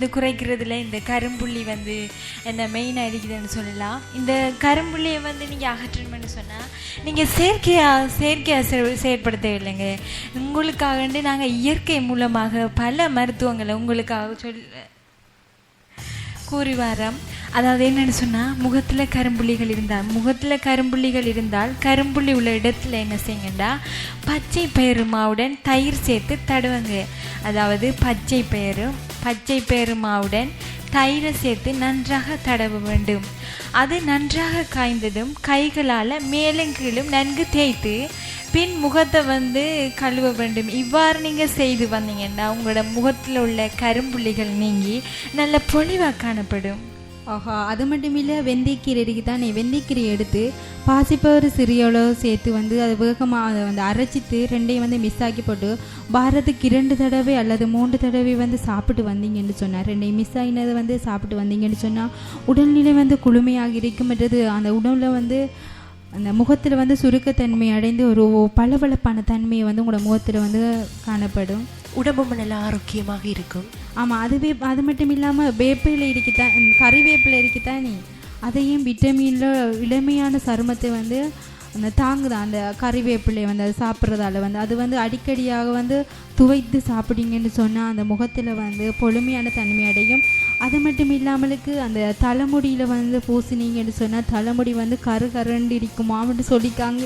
இது குறைக்கிறதுல இந்த கரும்புள்ளி வந்து என்ன மெயினாக இருக்குதுன்னு சொல்லலாம். இந்த கரும்புள்ளியை வந்து நீங்கள் அகற்றணும்னு சொன்னால் நீங்கள் செயற்கையாக செயற்கையாக செ செயற்பட உங்களுக்காக வந்து நாங்கள் இயற்கை மூலமாக பல மருத்துவங்களை உங்களுக்காக சொல் கூறி வாரம் அதாவது என்னன்னு சொன்னால் முகத்தில் கரும்புள்ளிகள் இருந்தால் முகத்தில் கரும்புள்ளிகள் இருந்தால் கரும்புள்ளி உள்ள இடத்துல என்ன செய்யுங்கண்டா? பச்சை பயிறு மாவுடன் தயிர் சேர்த்து தடுவங்க. அதாவது பச்சை பயிறு பச்சை பயிறு மாவுடன் தயிரை சேர்த்து நன்றாக தடவ வேண்டும். அது நன்றாக காய்ந்ததும் கைகளால் மேலும் கீழும் நன்கு தேய்த்து பின் முகத்தை வந்து கழுவ வேண்டும். இவ்வாறு நீங்கள் செய்து வந்தீங்கன்னா உங்களோட முகத்தில் உள்ள கரும்புள்ளிகள் நீங்கி நல்ல பொலிவாக காணப்படும். ஆஹா அது மட்டும் இல்லை வெந்தயக்கீரை இருக்கு தானே வெந்தயக்கீரை எடுத்து பாசிப்பவர் சிறியளோ சேர்த்து வந்து அது வேகமாக அதை வந்து அரைச்சிட்டு ரெண்டையும் வந்து மிஸ் ஆக்கி போட்டு வாரத்துக்கு இரண்டு தடவை அல்லது மூன்று தடவை வந்து சாப்பிட்டு வந்தீங்கன்னு சொன்னார் ரெண்டையும் மிஸ் ஆகினதை வந்து சாப்பிட்டு வந்தீங்கன்னு சொன்னால் உடல்நிலை வந்து குளுமையாக இருக்கும்ன்றது அந்த உடலில் வந்து அந்த முகத்தில் வந்து சுருக்கத்தன்மை அடைந்து ஒரு பளபளப்பான தன்மையை வந்து உங்களோட முகத்தில் வந்து காணப்படும். உடம்பும் நல்லா ஆரோக்கியமாக இருக்கும். ஆமாம் அதுவே அது மட்டும் இல்லாமல் வேப்பிலை இருக்குதான் கறிவேப்பிலை இருக்குதான் நீ? அதையும் விட்டமினில் இளமையான சருமத்தை வந்து அந்த தாங்குதான் அந்த கறிவேப்பிலை வந்து அது சாப்பிட்றதால வந்து. அது வந்து அடிக்கடியாக வந்து துவைத்து சாப்பிடுங்கன்னு சொன்னால் அந்த முகத்தில் வந்து பொழுமையான தன்மை அடையும். அது மட்டும் இல்லாமலுக்கு அந்த தலைமுடியில் வந்து பூசினீங்கன்னு சொன்னால் தலைமுடி வந்து கரு கருண்டு இருக்குமான்னு சொல்லிக்காங்க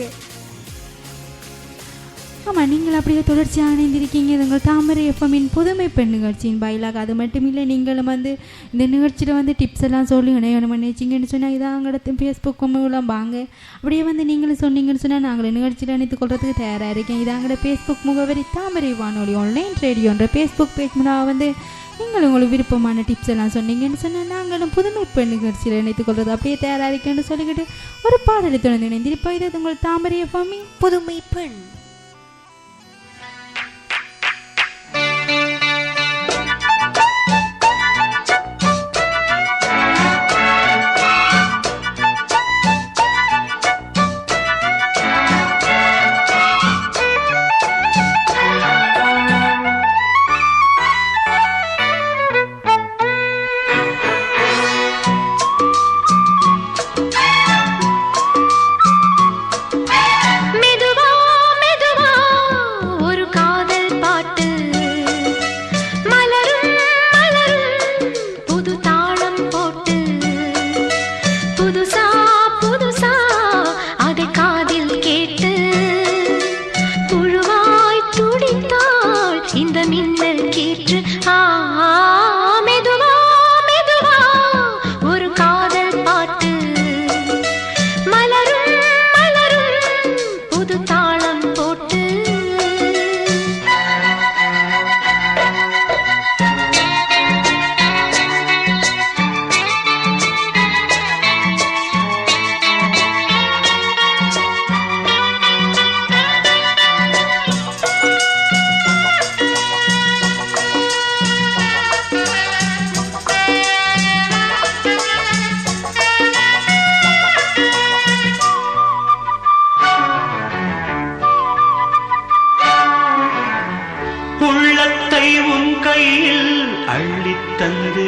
ஆமாம் நீங்கள் அப்படியே தொடர்ச்சியாக இணைந்திருக்கீங்க. இது உங்கள் தாமரை எஃப்எம்மின் புதுமை பெண் நிகழ்ச்சியின் பயிலாக அது மட்டும் இல்லை நீங்களும் வந்து இந்த நிகழ்ச்சியில் வந்து டிப்ஸ் எல்லாம் சொல்லி இணையணும் நினைச்சிங்கன்னு சொன்னால் இதான் அங்கடத்து ஃபேஸ்புக் மூலம் வாங்க. அப்படியே வந்து நீங்களும் சொன்னீங்கன்னு சொன்னால் நாங்கள் நிகழ்ச்சியில் இணைத்துக் கொள்றதுக்கு தயாராக இருக்கேன். இதாங்கட அங்கட ஃபேஸ்புக் முகவரி தாமரை வானொலி ஆன்லைன் ரேடியோன்ற ஃபேஸ்புக் பேஜ் மூலம் வந்து நீங்கள் உங்களுக்கு விருப்பமான டிப்ஸ் எல்லாம் சொன்னீங்கன்னு சொன்னால் நாங்களும் புதுமை பெண் நிகழ்ச்சியில் இணைத்துக் கொள்வது அப்படியே தயாராக இருக்கேன்னு சொல்லிக்கிட்டு ஒரு பாடலை தொடர்ந்து இணைந்திருப்போம். இது உங்கள் தாமரை எஃப்எம்மி புதுமை பெண்.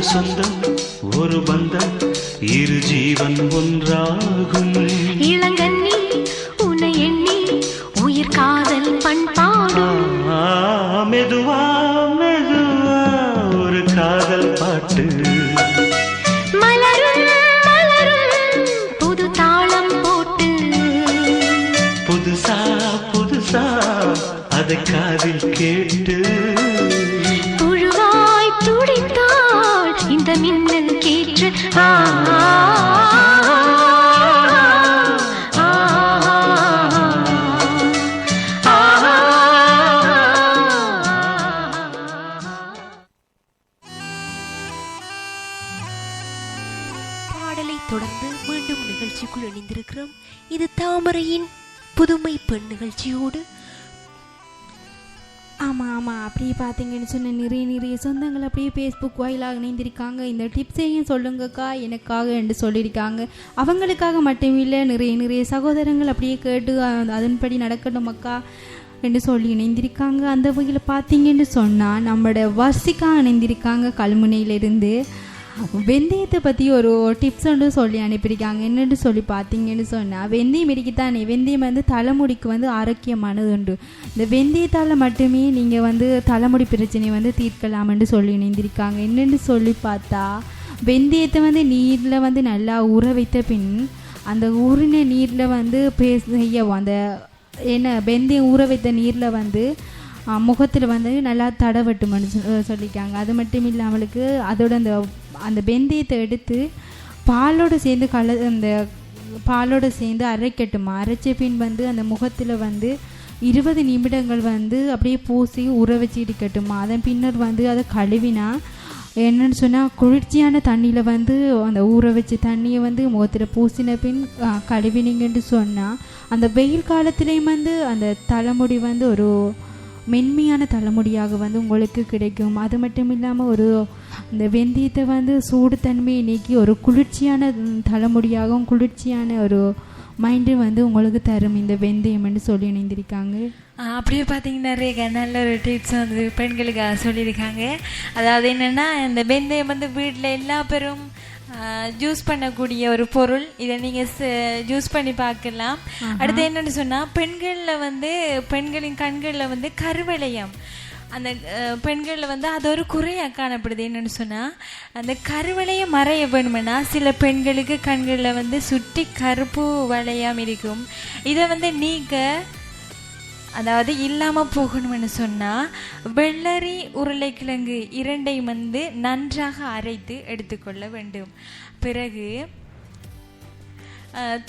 ஒரு சொந்தம் ஒரு பந்தம் இரு ஜீவன் ஒன்றாகும். மகிழ்ச்சியோடு. ஆமாம் ஆமாம் அப்படியே பார்த்தீங்கன்னு சொன்ன நிறைய நிறைய சொந்தங்கள் அப்படியே ஃபேஸ்புக் வாயிலாக இணைந்திருக்காங்க. இந்த டிப்ஸையும் சொல்லுங்கக்கா எனக்காக என்று சொல்லியிருக்காங்க. அவங்களுக்காக மட்டும் இல்லை நிறைய நிறைய சகோதரங்கள் அப்படியே கேட்டு அதன்படி நடக்கணும் அக்கா என்று சொல்லி இணைந்திருக்காங்க. அந்த வகையில் பார்த்தீங்கன்னு சொன்னால் நம்மளோட வர்சிக்கா இணைந்திருக்காங்க கல்முனையிலிருந்து. வெந்தயத்தை பற்றி ஒரு டிப்ஸ் ஒன்று சொல்லி அனுப்பியிருக்காங்க. என்னென்று சொல்லி பார்த்தீங்கன்னு சொன்னால் வெந்தயம் இருக்குதானே வெந்தயம் வந்து தலைமுடிக்கு வந்து ஆரோக்கியமானது உண்டு இந்த வெந்தயத்தால் மட்டுமே நீங்கள் வந்து தலைமுடி பிரச்சனையை வந்து தீர்க்கலாம்னு சொல்லி இணைந்திருக்காங்க. என்னென்னு சொல்லி பார்த்தா வெந்தயத்தை வந்து நீரில் வந்து நல்லா ஊற வைத்த பின் அந்த உருண நீரில் வந்து பேச செய்யவும் அந்த என்ன வெந்தயம் ஊற வைத்த நீரில் வந்து முகத்தில் வந்து நல்லா தடவட்டும்னு சொ- சொல்லியிருக்காங்க. அது மட்டும் இல்லாமலுக்கு அதோட அந்த அந்த வெந்தயத்தை எடுத்து பாலோடு சேர்ந்து கல அந்த பாலோடு சேர்ந்து அரைக்கட்டுமா? அரைச்ச பின் வந்து அந்த முகத்தில் வந்து இருபது நிமிடங்கள் வந்து அப்படியே பூசி ஊற வச்சு இருக்கட்டுமா அதன் பின்னர் வந்து அதை கழுவினா என்னன்னு சொன்னால் குளிர்ச்சியான தண்ணியில் வந்து அந்த ஊற வச்ச தண்ணியை வந்து முகத்தில் பூசின பின் கழுவினீங்கன்னு சொன்னால் அந்த வெயில் காலத்துலேயும் வந்து அந்த தலைமுடி வந்து ஒரு மென்மையான தலைமுடியாக வந்து உங்களுக்கு கிடைக்கும். அது மட்டும் இல்லாமல் ஒரு இந்த வெந்தயத்தை வந்து சூடு தன்மையை நீக்கி ஒரு குளிர்ச்சியான தலைமுடியாகவும் குளிர்ச்சியான ஒரு மைண்டு வந்து உங்களுக்கு தரும் இந்த வெந்தயம்னு சொல்லி இணைந்திருக்காங்க. அப்படியே பார்த்தீங்கன்னா நிறைய நல்ல ஒரு டிப்ஸ் வந்து பெண்களுக்கு சொல்லியிருக்காங்க. அதாவது என்னென்னா இந்த வெந்தயம் வந்து வீட்டில் எல்லா பேரும் ஜூஸ் பண்ணக்கூடிய ஒரு பொருள். இதை நீங்கள் ஜூஸ் பண்ணி பார்க்கலாம். அடுத்து என்னன்னு சொன்னால் பெண்களில் வந்து பெண்களின் கண்களில் வந்து கருவளையம். அந்த பெண்களில் வந்து அது ஒரு குறையாக காணப்படுது. என்னன்னு சொன்னால் அந்த கருவளையம் மறைய வேணுமென்னா சில பெண்களுக்கு கண்களில் வந்து சுற்றி கருப்பு வளையம் இருக்கும். இதை வந்து நீக்க அதாவது இல்லாமல் போகணும்னு சொன்னால் வெள்ளரி உருளைக்கிழங்கு இரண்டையும் வந்து நன்றாக அரைத்து எடுத்துக்கொள்ள வேண்டும். பிறகு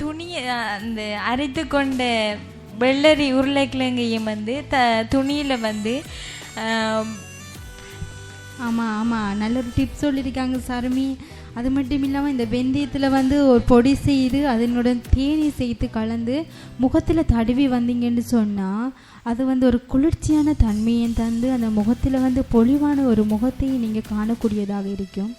துணி அந்த அரைத்து கொண்ட வெள்ளரி உருளைக்கிழங்கையும் வந்து த துணியில் வந்து ஆமாம் ஆமாம் நல்ல ஒரு டிப்ஸ் சொல்லியிருக்காங்க சாருமி. அது மட்டும் இல்லாமல் இந்த வெந்தயத்தில் வந்து ஒரு பொடி செய்து அதனுடன் தேனி சேர்த்து கலந்து முகத்தில் தடவி வந்தீங்கன்னு சொன்னால் அது வந்து ஒரு குளிர்ச்சியான தன்மையை தந்து அந்த முகத்தில் வந்து பொலிவான ஒரு முகத்தை நீங்கள் காணக்கூடியதாக இருக்கும்.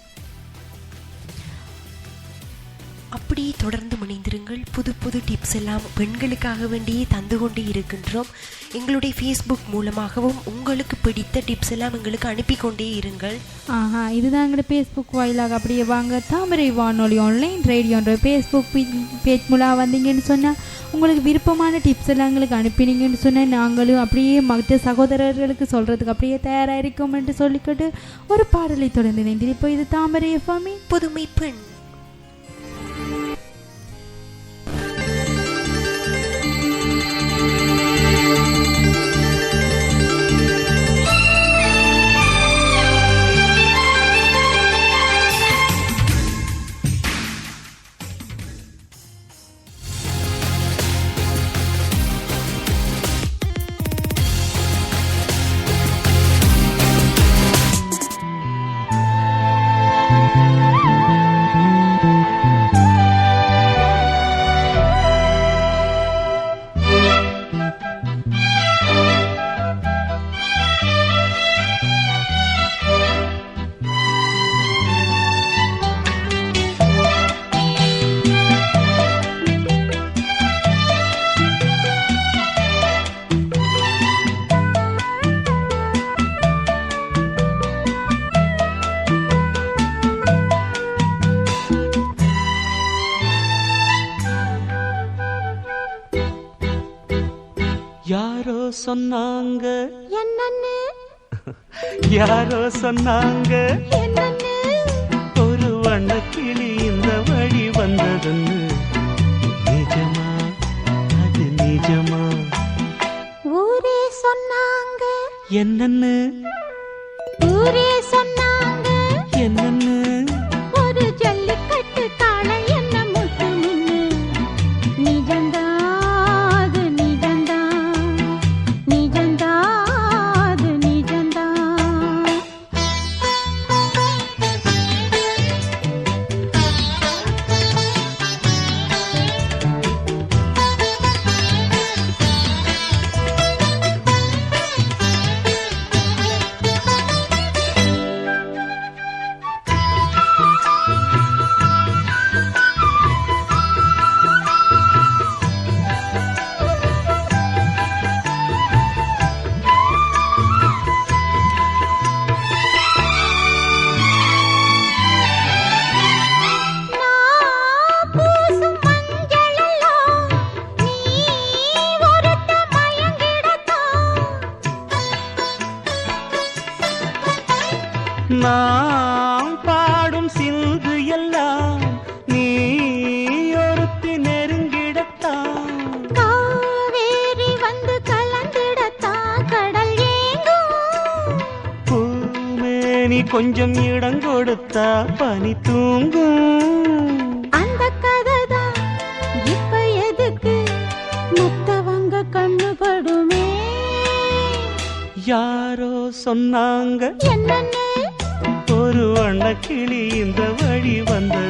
தொடர்ந்து இணைந்திருங்கள் புது புது டிப்ஸ் எல்லாம் பெண்களுக்காக வேண்டியே தந்து கொண்டே இருக்கின்றோம். எங்களுடைய ஃபேஸ்புக் மூலமாகவும் உங்களுக்கு பிடித்த டிப்ஸ் எல்லாம் எங்களுக்கு அனுப்பி கொண்டே இருங்கள். ஆஹா இதுதான் எங்களோட ஃபேஸ்புக் வாயிலாக அப்படியே வாங்க. தாமரை வானொலி ஆன்லைன் ரேடியோன்ற ஃபேஸ்புக் பேஜ் மூலம் வந்தீங்கன்னு சொன்னால் உங்களுக்கு விருப்பமான டிப்ஸ் எல்லாம் எங்களுக்கு அனுப்பினீங்கன்னு சொன்னால் நாங்களும் அப்படியே மற்ற சகோதரர்களுக்கு சொல்கிறதுக்கு அப்படியே தயாராக இருக்கோம் என்று சொல்லிக்கிட்டு ஒரு பாடலை தொடர்ந்து இணைந்து இப்போ இது தாமரை எஃப்எம்மின் புதுமை பெண். சொன்னாங்க? யாரோ சொன்னாங்க? ஒரு வண்ணக்கிளி இந்த வழி வந்ததுன்னு. நிஜமா? அது நிஜமா? ஊரே சொன்னாங்க. என்னன்னு? ஊரே சொன்னாங்க கொஞ்சம் இடம் கொடுத்தா பனி தூங்கும். அந்த கதைதான் இப்ப எதுக்கு? மத்தவங்க கண்ணு படுமே யாரோ சொன்னாங்க. என்னன்னு? ஒரு வண்ணக்கிளி இந்த வழி வந்ததுன்னு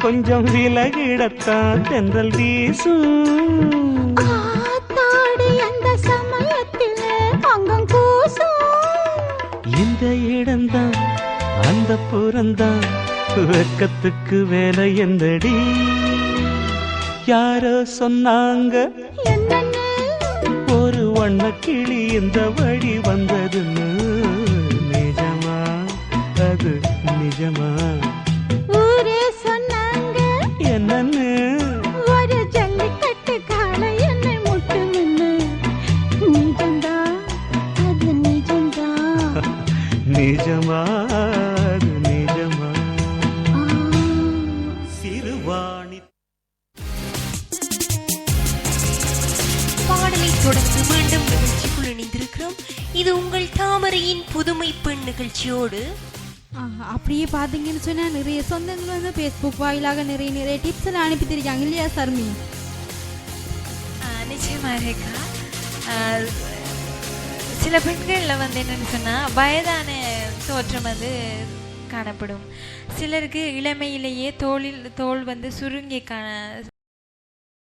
கொஞ்சம் விலகிடத்தான் தென்றல் வீசும் அந்த சமயத்தில் அங்கம் கூசும். இந்த இடம்தான் அந்த புறந்தான் வெக்கத்துக்கு வேலை எந்தடி யாரோ சொன்னாங்க ஒரு வண்ணக்கிளி இந்த வழி வந்ததுன்னு. நிஜமா? அது நிஜமா? பாடலை தொடர்ந்து மீண்டும் நிகழ்ச்சிக்குள் இணைந்திருக்கிறோம். இது உங்கள் தாமரையின் புதுமை பெண் நிகழ்ச்சியோடு. அப்படியே பார்த்தீங்கன்னு சொன்னால் நிறைய சொந்தங்கள் வந்து ஃபேஸ்புக் வாயிலாக நிறைய நிறைய டிப்ஸ் எல்லாம் அனுப்பித்திருக்காங்க இல்லையா சர்மி? ஆஹ் நிச்சயமா ரேகா. ஆஹ் சில பெண்களில் வந்து என்னன்னு சொன்னால் வயதான தோற்றம் வந்து காணப்படும். சிலருக்கு இளமையிலேயே தோளில் தோல் வந்து சுருங்கி காண